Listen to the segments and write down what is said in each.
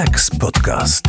Seks Podcast.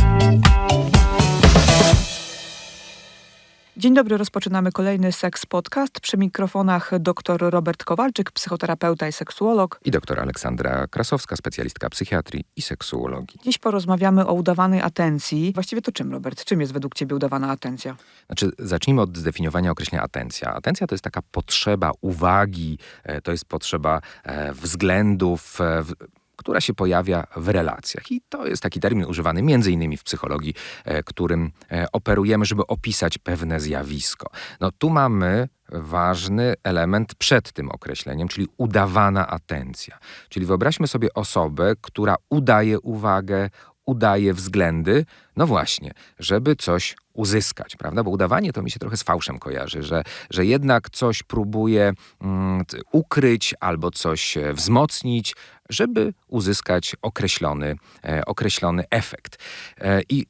Dzień dobry, rozpoczynamy kolejny Seks Podcast. Przy mikrofonach dr Robert Kowalczyk, psychoterapeuta i seksuolog. I doktor Aleksandra Krasowska, specjalistka psychiatrii i seksuologii. Dziś porozmawiamy o udawanej atencji. Właściwie to czym, Robert? Czym jest według ciebie udawana atencja? Znaczy, zacznijmy od zdefiniowania określenia atencja. Atencja to jest taka potrzeba uwagi, e, to jest potrzeba e, względów, e, w- która się pojawia w relacjach. I to jest taki termin używany innymi w psychologii, e, którym e, operujemy, żeby opisać pewne zjawisko. No tu mamy ważny element przed tym określeniem, czyli udawana atencja. Czyli wyobraźmy sobie osobę, która udaje uwagę, udaje względy, no właśnie, żeby coś uzyskać, prawda? Bo udawanie to mi się trochę z fałszem kojarzy, że, że jednak coś próbuje mm, ukryć albo coś e, wzmocnić, żeby uzyskać określony, e, określony efekt. E, I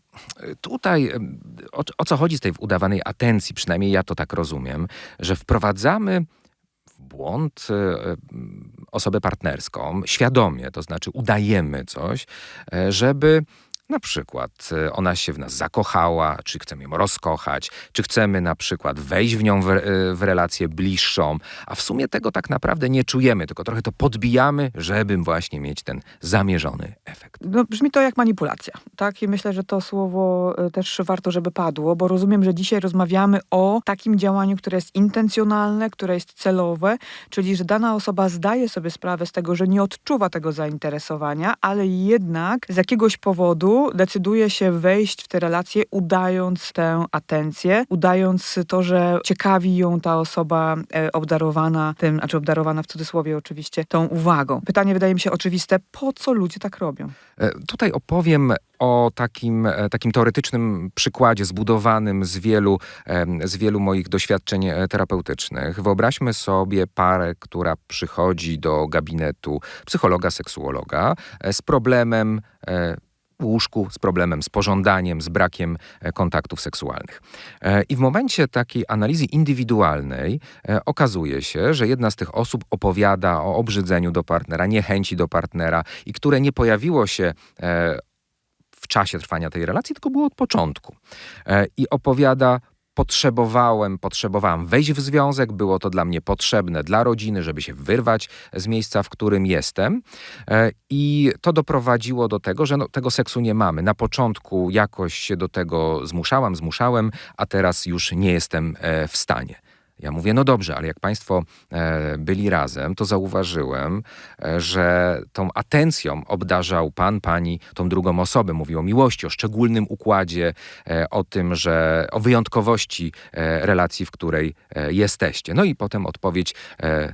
tutaj e, o, o co chodzi z tej udawanej atencji, przynajmniej ja to tak rozumiem, że wprowadzamy błąd e, osobę partnerską świadomie, to znaczy udajemy coś, e, żeby na przykład e, ona się w nas zakochała, czy chcemy ją rozkochać, czy chcemy na przykład wejść w nią w, e, w relację bliższą, a w sumie tego tak naprawdę nie czujemy, tylko trochę to podbijamy, żeby właśnie mieć ten zamierzony efekt. No, brzmi to jak manipulacja, tak? I myślę, że to słowo y, też warto, żeby padło, bo rozumiem, że dzisiaj rozmawiamy o takim działaniu, które jest intencjonalne, które jest celowe, czyli że dana osoba zdaje sobie sprawę z tego, że nie odczuwa tego zainteresowania, ale jednak z jakiegoś powodu decyduje się wejść w tę relację, udając tę atencję, udając to, że ciekawi ją ta osoba e, obdarowana tym, znaczy obdarowana w cudzysłowie oczywiście, tą uwagą. Pytanie wydaje mi się oczywiste, po co ludzie tak robią? E, Tutaj opowiem o takim, e, takim teoretycznym przykładzie zbudowanym z wielu, z wielu moich doświadczeń terapeutycznych. Wyobraźmy sobie parę, która przychodzi do gabinetu psychologa, seksuologa z problemem łóżku, z problemem z pożądaniem, z brakiem e, kontaktów seksualnych. E, I w momencie takiej analizy indywidualnej e, okazuje się, że jedna z tych osób opowiada o obrzydzeniu do partnera, niechęci do partnera i które nie pojawiło się w czasie trwania tej relacji, tylko było od początku. I opowiada, potrzebowałem, potrzebowałam wejść w związek, było to dla mnie potrzebne dla rodziny, żeby się wyrwać z miejsca, w którym jestem. E, I to doprowadziło do tego, że no, tego seksu nie mamy. Na początku jakoś się do tego zmuszałam, zmuszałem, a teraz już nie jestem e, w stanie. Ja mówię, no dobrze, ale jak Państwo e, byli razem, to zauważyłem, e, że tą atencją obdarzał Pan, Pani tą drugą osobę. Mówił o miłości, o szczególnym układzie, e, o tym, że o wyjątkowości relacji, w której jesteście. No i potem odpowiedź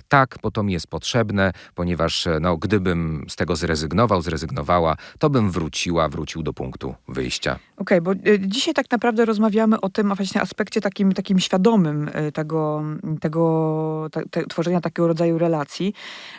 tak, bo to mi jest potrzebne, ponieważ no, gdybym z tego zrezygnował, zrezygnowała, to bym wróciła, wrócił do punktu wyjścia. Okej, bo y, dzisiaj tak naprawdę rozmawiamy o tym właśnie aspekcie takim, takim świadomym y, tego, tego te, te, tworzenia takiego rodzaju relacji.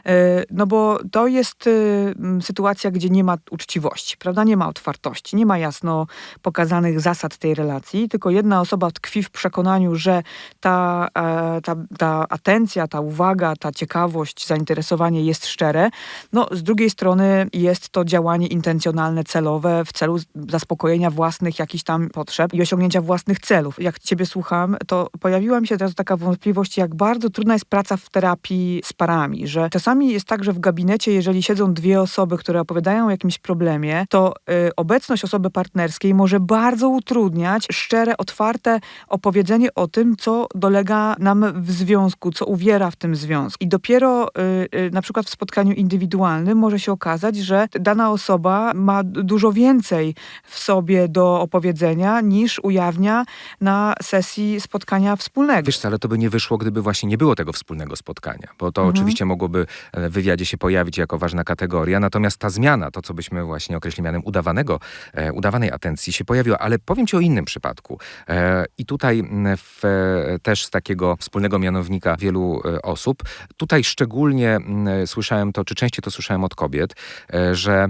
Y, No bo to jest y, m, sytuacja, gdzie nie ma uczciwości, prawda? Nie ma otwartości, nie ma jasno pokazanych zasad tej relacji, tylko jedna osoba tkwi w przekonaniu, że ta, e, ta, ta atencja, ta uwaga, ta ciekawość, zainteresowanie jest szczere. No, z drugiej strony jest to działanie intencjonalne, celowe w celu zaspokojenia własnych jakichś tam potrzeb i osiągnięcia własnych celów. Jak ciebie słucham, to pojawiła mi się teraz taka wątpliwość, jak bardzo trudna jest praca w terapii z parami, że czasami jest tak, że w gabinecie, jeżeli siedzą dwie osoby, które opowiadają o jakimś problemie, to y, obecność osoby partnerskiej może bardzo utrudniać szczere, otwarte opowiedzenie o tym, co dolega nam w związku, co uwiera w tym związku. I dopiero y, y, na przykład w spotkaniu indywidualnym może się okazać, że dana osoba ma dużo więcej w sobie do opowiedzenia niż ujawnia na sesji spotkania wspólnego. Wiesz ale to by nie wyszło, gdyby właśnie nie było tego wspólnego spotkania, bo to Mhm. oczywiście mogłoby e, w wywiadzie się pojawić jako ważna kategoria, natomiast ta zmiana, to co byśmy właśnie określili mianem udawanego, e, udawanej atencji się pojawiła, ale powiem ci o innym przypadku. E, I tutaj w, e, też z takiego wspólnego mianownika wielu e, osób, tutaj szczególnie m, słyszałem to, czy częściej to słyszałem od kobiet, e, że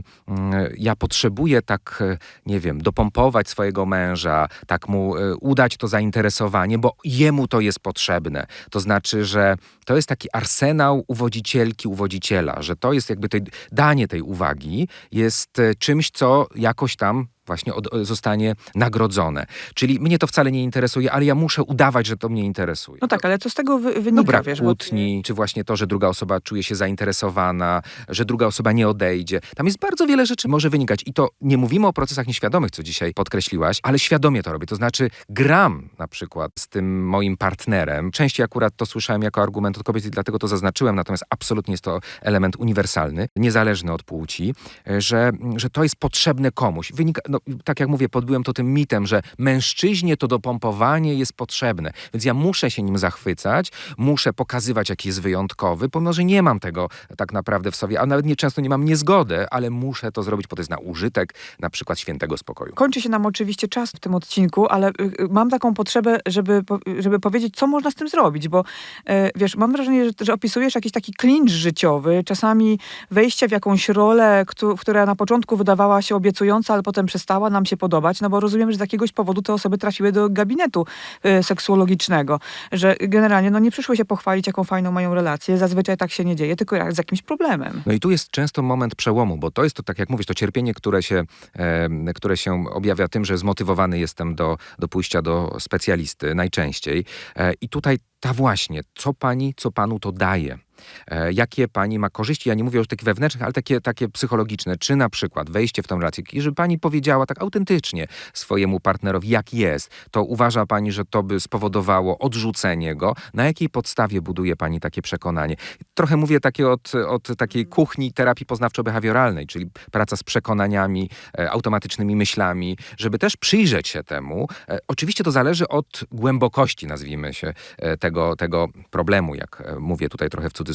ja potrzebuję tak, nie wiem, dopompować swojego męża, tak mu udać to zainteresowanie, bo jemu to jest potrzebne potrzebne. To znaczy, że to jest taki arsenał uwodzicielki, uwodziciela, że to jest jakby tej, danie tej uwagi jest e, czymś, co jakoś tam właśnie od, zostanie nagrodzone. Czyli mnie to wcale nie interesuje, ale ja muszę udawać, że to mnie interesuje. No tak, ale co z tego wy, wynika, No brak wiesz? bo- kłótni, czy właśnie to, że druga osoba czuje się zainteresowana, że druga osoba nie odejdzie. Tam jest bardzo wiele rzeczy może wynikać. I to nie mówimy o procesach nieświadomych, co dzisiaj podkreśliłaś, ale świadomie to robię. To znaczy gram na przykład z tym moim partnerem. Częściej akurat to słyszałem jako argument od kobiet i dlatego to zaznaczyłem, natomiast absolutnie jest to element uniwersalny, niezależny od płci, że, że to jest potrzebne komuś. Wynika, no, tak jak mówię, podbyłem to tym mitem, że mężczyźnie to dopompowanie jest potrzebne, więc ja muszę się nim zachwycać, muszę pokazywać, jaki jest wyjątkowy, pomimo, że nie mam tego tak naprawdę w sobie, a nawet nie często nie mam niezgody, ale muszę to zrobić, bo to jest na użytek na przykład świętego spokoju. Kończy się nam oczywiście czas w tym odcinku, ale y, y, mam taką potrzebę, żeby, żeby powiedzieć, co można z tym zrobić, bo e, wiesz, mam wrażenie, że, że opisujesz jakiś taki klincz życiowy, czasami wejście w jakąś rolę, któ- która na początku wydawała się obiecująca, ale potem przestała nam się podobać, no bo rozumiem, że z jakiegoś powodu te osoby trafiły do gabinetu e, seksuologicznego, że generalnie no nie przyszły się pochwalić, jaką fajną mają relację, zazwyczaj tak się nie dzieje, tylko jak- z jakimś problemem. No i tu jest często moment przełomu, bo to jest to, tak jak mówisz, to cierpienie, które się, e, które się objawia tym, że zmotywowany jestem do, do pójścia do specjalisty najczęściej. E, I tutaj ta właśnie, co pani, co panu to daje. E, jakie pani ma korzyści? Ja nie mówię już takich wewnętrznych, ale takie, takie psychologiczne. Czy na przykład wejście w tą relację, i żeby pani powiedziała tak autentycznie swojemu partnerowi, jak jest, to uważa pani, że to by spowodowało odrzucenie go? Na jakiej podstawie buduje pani takie przekonanie? Trochę mówię takie od, od takiej kuchni terapii poznawczo-behawioralnej, czyli praca z przekonaniami, e, automatycznymi myślami, żeby też przyjrzeć się temu. E, oczywiście to zależy od głębokości, nazwijmy się, tego, tego problemu, jak mówię tutaj trochę w cudzysłowie.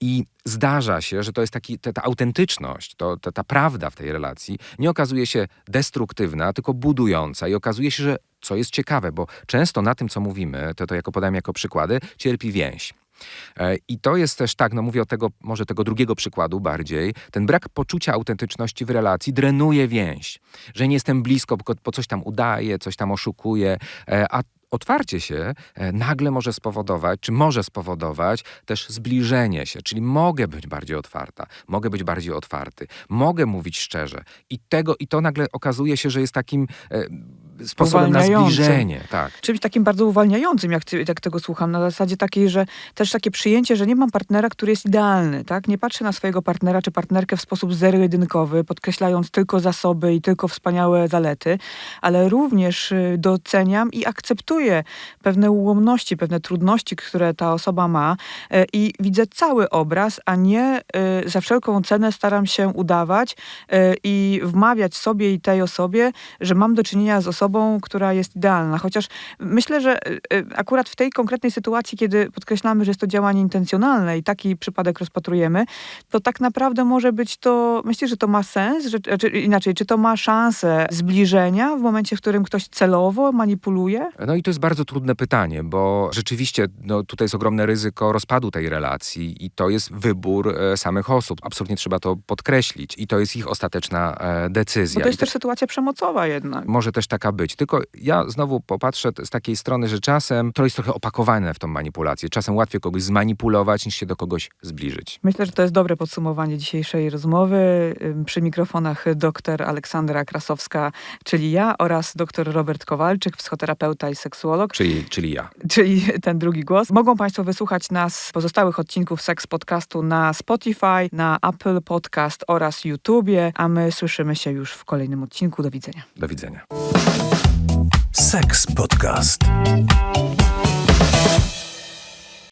I zdarza się, że to jest taki, ta, ta autentyczność, to, ta, ta prawda w tej relacji nie okazuje się destruktywna, tylko budująca i okazuje się, że co jest ciekawe, bo często na tym, co mówimy, to, to jako podałem jako przykłady, cierpi więź. E, I to jest też tak, no mówię o tego, może tego drugiego przykładu bardziej, ten brak poczucia autentyczności w relacji drenuje więź, że nie jestem blisko, bo, coś tam udaje, coś tam oszukuje, e, a otwarcie się e, nagle może spowodować, czy może spowodować też zbliżenie się, czyli mogę być bardziej otwarta, mogę być bardziej otwarty, mogę mówić szczerze. I tego, i to nagle okazuje się, że jest takim sposobem na zbliżenie, tak. czymś takim bardzo uwalniającym, jak, jak tego słucham, na zasadzie takiej, że też takie przyjęcie, że nie mam partnera, który jest idealny, tak? Nie patrzę na swojego partnera czy partnerkę w sposób zero-jedynkowy, podkreślając tylko zasoby i tylko wspaniałe zalety, ale również y, doceniam i akceptuję pewne ułomności, pewne trudności, które ta osoba ma y, i widzę cały obraz, a nie y, za wszelką cenę staram się udawać i wmawiać sobie i tej osobie, że mam do czynienia z osobą, która jest idealna. Chociaż myślę, że y, y, akurat w tej konkretnej sytuacji, kiedy podkreślamy, że jest to działanie intencjonalne i taki przypadek rozpatrujemy, to tak naprawdę może być to, myślę, że to ma sens, że, czy, inaczej, czy to ma szansę zbliżenia w momencie, w którym ktoś celowo manipuluje? No i to jest bardzo trudne pytanie, bo rzeczywiście no, tutaj jest ogromne ryzyko rozpadu tej relacji i to jest wybór e, samych osób. Absolutnie trzeba to podkreślić i to jest ich ostateczna e, decyzja. Bo to jest I te- też sytuacja przemocowa jednak. może też taka być. Tylko ja znowu popatrzę z takiej strony, że czasem to jest trochę opakowane w tą manipulację. Czasem łatwiej kogoś zmanipulować, niż się do kogoś zbliżyć. Myślę, że to jest dobre podsumowanie dzisiejszej rozmowy. Przy mikrofonach dr Aleksandra Krasowska, czyli ja, oraz dr Robert Kowalczyk, psychoterapeuta i seksuolog. Czyli, czyli ja. czyli ten drugi głos. Mogą Państwo wysłuchać nas pozostałych odcinków Seks Podcastu na Spotify, na Apple Podcast oraz YouTubie, a my słyszymy się już w kolejnym odcinku. Do widzenia. Do widzenia. Seks Podcast.